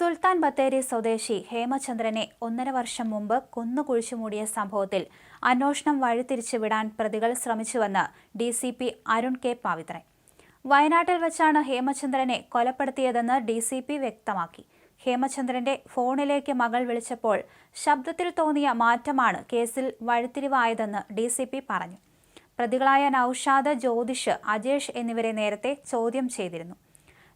സുൽത്താൻ ബത്തേരി സ്വദേശി ഹേമചന്ദ്രനെ ഒന്നര വർഷം മുമ്പ് കൊന്നു മൂടിയ സംഭവത്തിൽ അന്വേഷണം വഴിതിരിച്ചു വിടാൻ പ്രതികൾ ശ്രമിച്ചുവെന്ന് D C P Arun K Pavithran വയനാട്ടിൽ വെച്ചാണ് ഹേമചന്ദ്രനെ കൊലപ്പെടുത്തിയതെന്ന് ഡി സി പി വ്യക്തമാക്കി. ഹേമചന്ദ്രന്റെ ഫോണിലേക്ക് മകൾ വിളിച്ചപ്പോൾ ശബ്ദത്തിൽ തോന്നിയ മാറ്റമാണ് കേസിൽ വഴിത്തിരിവായതെന്ന് ഡി സി പി പറഞ്ഞു. പ്രതികളായ നൌഷാദ് ജ്യോതിഷ് അജേഷ് എന്നിവരെ നേരത്തെ ചോദ്യം ചെയ്തിരുന്നു.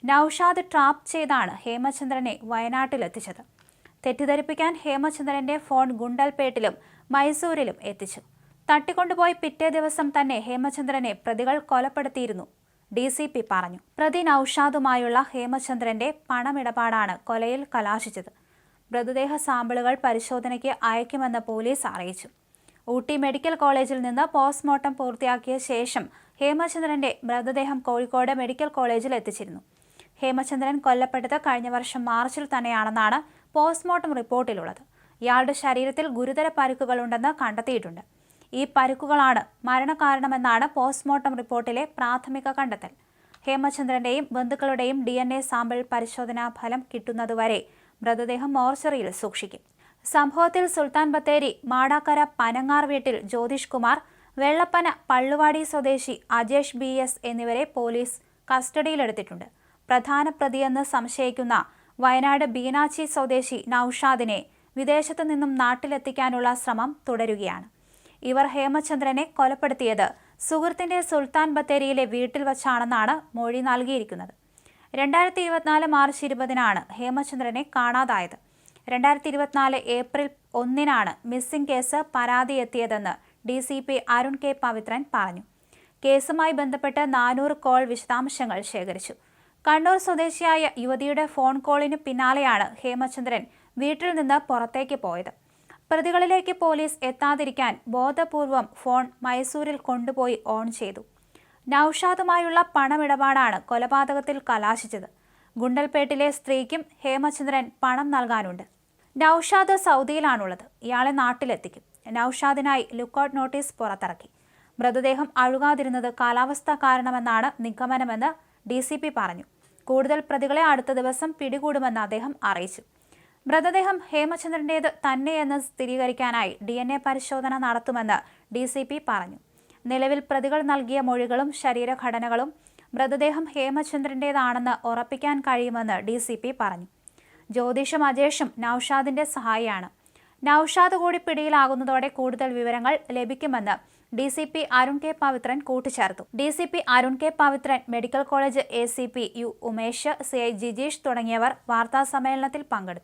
നൌഷാദ് ട്രാപ്പ് ചെയ്താണ് ഹേമചന്ദ്രനെ വയനാട്ടിലെത്തിച്ചത്. തെറ്റിദ്ധരിപ്പിക്കാൻ ഹേമചന്ദ്രന്റെ ഫോൺ ഗുണ്ടൽപേട്ടിലും മൈസൂരിലും എത്തിച്ചു. തട്ടിക്കൊണ്ടുപോയി പിറ്റേ ദിവസം തന്നെ ഹേമചന്ദ്രനെ പ്രതികൾ കൊലപ്പെടുത്തിയിരുന്നു ഡി സി പി പറഞ്ഞു. പ്രതി നൌഷാദുമായുള്ള ഹേമചന്ദ്രന്റെ പണമിടപാടാണ് കൊലയിൽ കലാശിച്ചത്. മൃതദേഹ സാമ്പിളുകൾ പരിശോധനയ്ക്ക് അയക്കുമെന്ന് പോലീസ് അറിയിച്ചു. ഊട്ടി മെഡിക്കൽ കോളേജിൽ നിന്ന് പോസ്റ്റ്മോർട്ടം പൂർത്തിയാക്കിയ ശേഷം ഹേമചന്ദ്രന്റെ മൃതദേഹം കോഴിക്കോട് മെഡിക്കൽ കോളേജിൽ എത്തിച്ചിരുന്നു. ഹേമചന്ദ്രൻ കൊല്ലപ്പെട്ടത് കഴിഞ്ഞ വർഷം മാർച്ചിൽ തന്നെയാണെന്നാണ് പോസ്റ്റ്മോർട്ടം റിപ്പോർട്ടിലുള്ളത്. ഇയാളുടെ ശരീരത്തിൽ ഗുരുതര പരുക്കുകളുണ്ടെന്ന് കണ്ടെത്തിയിട്ടുണ്ട്. ഈ പരുക്കുകളാണ് മരണകാരണമെന്നാണ് പോസ്റ്റ്മോർട്ടം റിപ്പോർട്ടിലെ പ്രാഥമിക കണ്ടെത്തൽ. ഹേമചന്ദ്രന്റെയും ബന്ധുക്കളുടെയും ഡി എൻ എ സാമ്പിൾ പരിശോധനാ ഫലം കിട്ടുന്നതുവരെ മൃതദേഹം മോർച്ചറിയിൽ സൂക്ഷിക്കും. സംഭവത്തിൽ സുൽത്താൻ ബത്തേരി മാടാക്കര പനങ്ങാർ വീട്ടിൽ ജ്യോതിഷ് കുമാർ വെള്ളപ്പന പള്ളുവാടി സ്വദേശി അജേഷ് ബി എസ് എന്നിവരെ പോലീസ് കസ്റ്റഡിയിലെടുത്തിട്ടുണ്ട്. പ്രധാന പ്രതിയെന്ന് സംശയിക്കുന്ന വയനാട് ബീനാച്ചി സ്വദേശി നൌഷാദിനെ വിദേശത്തു നിന്നും നാട്ടിലെത്തിക്കാനുള്ള ശ്രമം തുടരുകയാണ്. ഇവർ ഹേമചന്ദ്രനെ കൊലപ്പെടുത്തിയത് സുഹൃത്തിന്റെ സുൽത്താൻ ബത്തേരിയിലെ വീട്ടിൽ വച്ചാണെന്നാണ് മൊഴി നൽകിയിരിക്കുന്നത്. രണ്ടായിരത്തി ഇരുപത്തിനാല് മാർച്ച് ഇരുപതിനാണ് ഹേമചന്ദ്രനെ കാണാതായത്. രണ്ടായിരത്തി ഇരുപത്തിനാല് ഏപ്രിൽ ഒന്നിനാണ് മിസ്സിംഗ് കേസ് പരാതി എത്തിയതെന്ന് D C P Arun K Pavithran പറഞ്ഞു. കേസുമായി ബന്ധപ്പെട്ട് നാനൂറ് കോൾ വിശദാംശങ്ങൾ ശേഖരിച്ചു. കണ്ണൂർ സ്വദേശിയായ യുവതിയുടെ ഫോൺ കോളിന് പിന്നാലെയാണ് ഹേമചന്ദ്രൻ വീട്ടിൽ നിന്ന് പുറത്തേക്ക് പോയത്. പ്രതികളിലേക്ക് പോലീസ് എത്താതിരിക്കാൻ ബോധപൂർവം ഫോൺ മൈസൂരിൽ കൊണ്ടുപോയി ഓൺ ചെയ്തു. നൌഷാദുമായുള്ള പണമിടപാടാണ് കൊലപാതകത്തിൽ കലാശിച്ചത്. ഗുണ്ടൽപേട്ടിലെ സ്ത്രീക്കും ഹേമചന്ദ്രൻ പണം നൽകാനുണ്ട്. നൌഷാദ് സൗദിയിലാണുള്ളത്. ഇയാളെ നാട്ടിലെത്തിക്കും. നൌഷാദിനായി ലുക്കൌട്ട് നോട്ടീസ് പുറത്തിറക്കി. മൃതദേഹം അഴുകാതിരുന്നത് കാലാവസ്ഥ കാരണമെന്നാണ് നിഗമനമെന്ന് ഡി പറഞ്ഞു. കൂടുതൽ പ്രതികളെ അടുത്ത ദിവസം പിടികൂടുമെന്ന് അദ്ദേഹം അറിയിച്ചു. മൃതദേഹം ഹേമചന്ദ്രന്റേത് തന്നെയെന്ന് സ്ഥിരീകരിക്കാനായി ഡി എൻ എ പരിശോധന നടത്തുമെന്ന് ഡി സി പി പറഞ്ഞു. നിലവിൽ പ്രതികൾ നൽകിയ മൊഴികളും ശരീരഘടനകളും മൃതദേഹം ഹേമചന്ദ്രന്റേതാണെന്ന് ഉറപ്പിക്കാൻ കഴിയുമെന്ന് ഡി സി പി പറഞ്ഞു. ജ്യോതിഷും അജേഷും നൌഷാദിന്റെ സഹായിയാണ്. നൌഷാദ് കൂടി പിടിയിലാകുന്നതോടെ കൂടുതൽ വിവരങ്ങൾ ലഭിക്കുമെന്ന് D C P Arun K Pavithran കൂട്ടിച്ചേർത്തു. D C P Arun K Pavithran medical college A C P U Umesh C I Jijeesh തുടങ്ങിയവർ വാർത്താസമ്മേളനത്തിൽ പങ്കെടുത്തു.